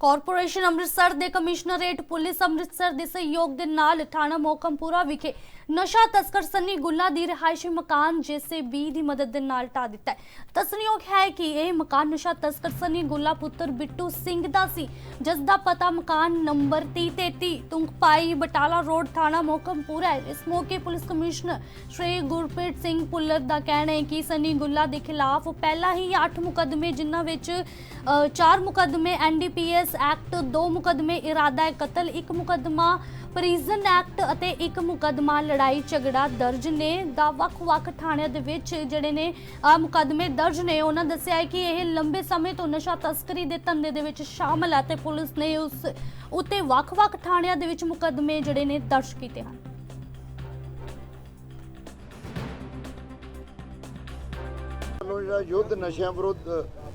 Corporation Amritsar ਦੇ commissionerate, police Amritsar ਦੇ ਸਹਿਯੋਗ ਦੇ ਨਾਲ ਥਾਣਾ ਮੋਕਮਪੁਰਾ ਵਿਖੇ ਨਸ਼ਾ ਤਸਕਰ ਸੰਨੀ ਗੁੱਲਾ ਦੀ ਰਿਹਾਇਸ਼ੀ ਮਕਾਨ ਜੀਸੀਬੀ ਦੀ ਮਦਦ ਦੇ ਨਾਲ ਢਾ ਦਿੱਤਾ ਹੈ। ਦੱਸਣਯੋਗ ਹੈ ਕਿ ਇਹ ਮਕਾਨ ਨਸ਼ਾ ਤਸਕਰ ਸੰਨੀ ਗੁੱਲਾ ਪੁੱਤਰ ਬਿੱਟੂ ਸਿੰਘ ਦਾ ਸੀ, ਜਿਸ ਦਾ ਪਤਾ ਮਕਾਨ ਨੰਬਰ 3033 ਤੁੰਗਪਾਈ ਬਟਾਲਾ ਰੋਡ, ਥਾਣਾ ਮੋਕਮਪੁਰਾ ਹੈ। ਇਸ ਮੌਕੇ ਪੁਲਿਸ ਕਮਿਸ਼ਨਰ ਸ਼੍ਰੀ ਗੁਰਪ੍ਰੀਤ ਸਿੰਘ ਪੁੱਲਰ ਦਾ ਕਹਿਣਾ ਹੈ ਕਿ ਸੰਨੀ ਗੁੱਲਾ ਦੇ ਖਿਲਾਫ ਪਹਿਲਾਂ ਹੀ 8 ਮੁਕੱਦਮੇ, ਜਿਨ੍ਹਾਂ ਵਿੱਚ 4 ਮੁਕੱਦਮੇ ਐਨਡੀਪੀਐਸ ਐਕਟ 2 ਮੁਕੱਦਮੇ ਇਰਾਦਾ ਕਤਲ ਇੱਕ ਮੁਕੱਦਮਾ ਪ੍ਰੀਜ਼ਨ ਐਕਟ ਅਤੇ ਇੱਕ ਮੁਕੱਦਮਾ ਲੜਾਈ ਝਗੜਾ ਦਰਜ ਨੇ। ਦਾ ਵੱਖ-ਵੱਖ ਥਾਣਿਆਂ ਦੇ ਵਿੱਚ ਜਿਹੜੇ ਨੇ ਅ, ਦਰਜ ਨੇ। ਉਹਨਾਂ ਦੱਸਿਆ ਹੈ ਕਿ ਇਹ ਲੰਬੇ ਸਮੇਂ ਤੋਂ ਨਸ਼ਾ ਤਸਕਰੀ ਦੇ ਧੰਦੇ ਦੇ ਵਿੱਚ ਸ਼ਾਮਲ ਹੈ ਤੇ ਪੁਲਿਸ ਨੇ ਉਸ ਉੱਤੇ ਵੱਖ-ਵੱਖ ਥਾਣਿਆਂ ਦੇ ਵਿੱਚ ਮੁਕੱਦਮੇ ਜਿਹੜੇ ਨੇ ਦਰਜ ਕੀਤੇ ਹਨ। ਜਿਹੜਾ ਯੁੱਧ ਨਸ਼ਿਆਂ ਵਿਰੁੱਧ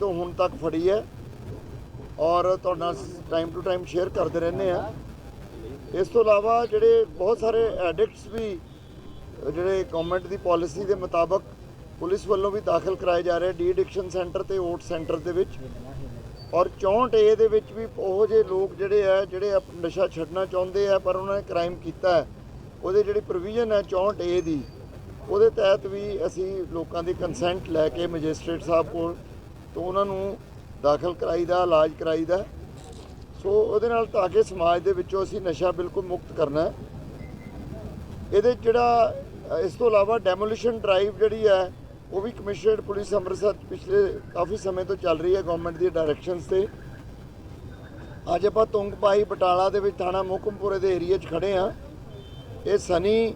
ਤੋਂ ਹੁਣ ਤੱਕ ਫੜੀ ਹੈ ਔਰ ਤੁਹਾਡੇ ਨਾਲ ਟਾਈਮ ਟੂ ਟਾਈਮ ਸ਼ੇਅਰ ਕਰਦੇ ਰਹਿੰਦੇ ਆ ਇਸ ਤੋਂ ਇਲਾਵਾ ਜਿਹੜੇ ਬਹੁਤ ਸਾਰੇ ਐਡਿਕਟਸ ਵੀ, ਜਿਹੜੇ ਗਵਰਨਮੈਂਟ ਦੀ ਪਾਲਿਸੀ ਦੇ ਮੁਤਾਬਕ ਪੁਲਿਸ ਵੱਲੋਂ ਵੀ ਦਾਖਲ ਕਰਾਏ ਜਾ ਰਹੇ ਡੀ ਐਡਿਕਸ਼ਨ ਸੈਂਟਰ ਤੇ ਓਟ ਸੈਂਟਰ ਦੇ ਵਿੱਚ। ਔਰ 64 ਏ ਦੇ ਵਿੱਚ ਵੀ ਉਹ ਜਿਹੇ ਲੋਕ ਜਿਹੜੇ ਆ, ਜਿਹੜੇ ਨਸ਼ਾ ਛੱਡਣਾ ਚਾਹੁੰਦੇ ਆ, ਪਰ ਉਹਨਾਂ ਨੇ ਕ੍ਰਾਈਮ ਕੀਤਾ ਹੈ। ਉਹਦੇ ਜਿਹੜੀ ਪ੍ਰੋਵੀਜ਼ਨ ਹੈ 64 ਏ ਦੀ, ਉਹਦੇ ਤਹਿਤ ਵੀ ਅਸੀਂ ਲੋਕਾਂ ਦੀ ਕੰਸੈਂਟ ਲੈ ਕੇ ਮੈਜਿਸਟ੍ਰੇਟ ਸਾਹਿਬ ਕੋਲ ਤੋਂ ਉਹਨਾਂ ਨੂੰ ਦਾਖਲ ਕਰਾਈਦਾ, ਇਲਾਜ ਕਰਾਈਦਾ। ਸੋ ਉਹਦੇ ਨਾਲ ਤਾਂ ਕਿ ਸਮਾਜ ਦੇ ਵਿੱਚੋਂ ਅਸੀਂ ਨਸ਼ਾ ਬਿਲਕੁਲ ਮੁਕਤ ਕਰਨਾ ਹੈ। ਇਹਦੇ ਜਿਹੜਾ, ਇਸ ਤੋਂ ਇਲਾਵਾ ਡੈਮੋਲੀਸ਼ਨ ਡਰਾਈਵ ਜਿਹੜੀ ਹੈ, ਉਹ ਵੀ ਕਮਿਸ਼ਨਰਡ ਪੁਲਿਸ ਅੰਮ੍ਰਿਤਸਰ ਪਿਛਲੇ ਕਾਫੀ ਸਮੇਂ ਤੋਂ ਚੱਲ ਰਹੀ ਹੈ ਗਵਰਨਮੈਂਟ ਦੀ ਡਾਇਰੈਕਸ਼ਨਸ ਤੇ। ਅੱਜ ਆਪਾਂ ਤੁੰਗਪਾਈ ਬਟਾਲਾ ਦੇ ਵਿੱਚ ਥਾਣਾ ਮੋਕਮਪੁਰੇ ਦੇ ਏਰੀਆ 'ਚ ਖੜੇ ਆ ਇਹ Sunny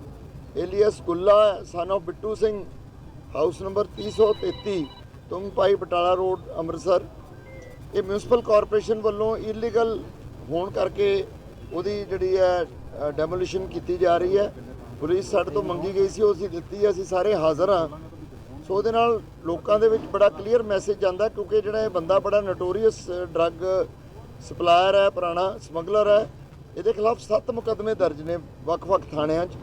alias Gulla son of Bittu Singh house number 333 Tungpai Batala road, Amritsar. ਇਹ ਮਿਊਨਿਸਪਲ ਕਾਰਪੋਰੇਸ਼ਨ ਵੱਲੋਂ ਇਲੀਗਲ ਹੋਣ ਕਰਕੇ ਉਹਦੀ ਜਿਹੜੀ ਹੈ ਡੈਮੋਲੀਸ਼ਨ ਕੀਤੀ ਜਾ ਰਹੀ ਹੈ। ਪੁਲਿਸ ਸਾਡੇ ਤੋਂ ਮੰਗੀ ਗਈ ਸੀ ਉਹ ਅਸੀਂ ਦਿੱਤੀ ਹੈ। ਅਸੀਂ ਸਾਰੇ ਹਾਜ਼ਰ ਹਾਂ। ਸੋ ਉਹਦੇ ਨਾਲ ਲੋਕਾਂ ਦੇ ਵਿੱਚ ਬੜਾ ਕਲੀਅਰ ਮੈਸੇਜ ਜਾਂਦਾ ਕਿਉਂਕਿ ਜਿਹੜਾ ਇਹ ਬੰਦਾ ਬੜਾ ਨਟੋਰੀਅਸ ਡਰੱਗ ਸਪਲਾਇਰ ਹੈ, ਪੁਰਾਣਾ ਸਮਗਲਰ ਹੈ। ਇਹਦੇ ਖਿਲਾਫ 7 ਮੁਕੱਦਮੇ ਦਰਜ ਨੇ ਵੱਖ-ਵੱਖ ਥਾਣਿਆਂ 'ਚ।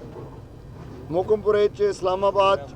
ਮੋਕਮਪੁਰੇ 'ਚ, ਇਸਲਾਮਾਬਾਦ 'ਚ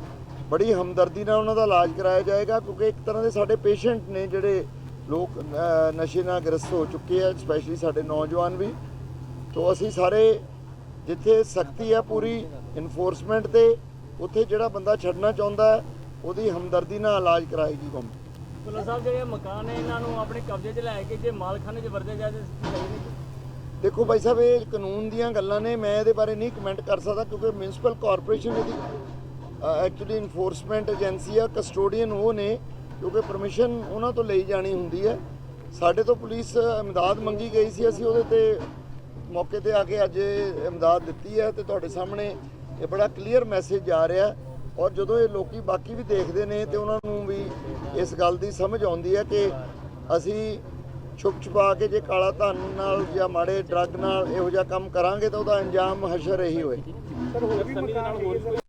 ਬੜੀ ਹਮਦਰਦੀ ਨਾਲ ਉਹਨਾਂ ਦਾ ਇਲਾਜ ਕਰਾਇਆ ਜਾਏਗਾ ਕਿਉਂਕਿ ਇੱਕ ਤਰ੍ਹਾਂ ਦੇ ਸਾਡੇ ਪੇਸ਼ੈਂਟ ਨੇ ਜਿਹੜੇ ਲੋਕ ਨਸ਼ੇ ਨਾਲ ਗ੍ਰਸਤ ਹੋ ਚੁੱਕੇ ਆ ਸਪੈਸ਼ਲੀ ਸਾਡੇ ਨੌਜਵਾਨ ਵੀ। ਤੋਂ ਅਸੀਂ ਸਾਰੇ ਜਿੱਥੇ ਸਖਤੀ ਹੈ ਪੂਰੀ ਇਨਫੋਰਸਮੈਂਟ ਤੇ ਉੱਥੇ ਜਿਹੜਾ ਬੰਦਾ ਛੱਡਣਾ ਚਾਹੁੰਦਾ ਉਹਦੀ ਹਮਦਰਦੀ ਨਾਲ ਇਲਾਜ ਕਰਾਏਗੀ ਗਵਰਨਮੈਂਟ ਭੁੱਲਰ ਸਾਹਿਬ ਜਿਹੜੇ ਮਕਾਨ ਨੇ ਇਹਨਾਂ ਨੂੰ ਆਪਣੇ ਕਬਜ਼ੇ 'ਚ ਲੈ ਕੇ ਜੇ ਮਾਲਖਾਨੇ 'ਚ ਵਰਤੇ ਤਾਂ ਨਹੀਂ ਦੇਖੋ ਭਾਈ ਸਾਹਿਬ ਇਹ ਕਾਨੂੰਨ ਦੀਆਂ ਗੱਲਾਂ ਨੇ ਮੈਂ ਇਹਦੇ ਬਾਰੇ ਨਹੀਂ ਕਮੈਂਟ ਕਰ ਸਕਦਾ ਕਿਉਂਕਿ ਮਿਊਨਿਸਪਲ ਕਾਰਪੋਰੇਸ਼ਨ ਇਹਦੀ ਐਕਚੁਅਲੀ ਇਨਫੋਰਸਮੈਂਟ ਏਜੰਸੀ ਆ ਕਸਟੋਡੀਅਨ ਉਹ ਨੇ, ਕਿਉਂਕਿ ਪਰਮਿਸ਼ਨ ਉਹਨਾਂ ਤੋਂ ਲਈ ਜਾਣੀ ਹੁੰਦੀ ਹੈ। ਸਾਡੇ ਤੋਂ ਪੁਲਿਸ ਇਮਦਾਦ ਮੰਗੀ ਗਈ ਸੀ, ਅਸੀਂ ਉਹਦੇ ਤੇ ਮੌਕੇ ਤੇ ਆ ਕੇ ਅੱਜ ਇਮਦਾਦ ਦਿੱਤੀ ਹੈ ਤੇ ਤੁਹਾਡੇ ਸਾਹਮਣੇ ਇਹ ਬੜਾ ਕਲੀਅਰ ਮੈਸੇਜ ਜਾ ਰਿਹਾ ਔਰ ਜਦੋਂ ਇਹ ਲੋਕੀ ਬਾਕੀ ਵੀ ਦੇਖਦੇ ਨੇ ਤੇ ਉਹਨਾਂ ਨੂੰ ਵੀ ਇਸ ਗੱਲ ਦੀ ਸਮਝ ਆਉਂਦੀ ਹੈ ਕਿ ਅਸੀਂ ਛੁਪ ਛੁਪਾ ਕੇ ਜੇ ਕਾਲਾ ਧਨ ਨਾਲ ਜਾਂ ਮਾੜੇ ਡਰੱਗ ਨਾਲ ਇਹੋ ਜਿਹਾ ਕੰਮ ਕਰਾਂਗੇ ਤਾਂ ਉਹਦਾ ਅੰਜਾਮ ਹਸ਼ਰ ਇਹੀ ਹੋਏ। ਸਰ, ਹੋਰ ਵੀ ਮਕਾਨ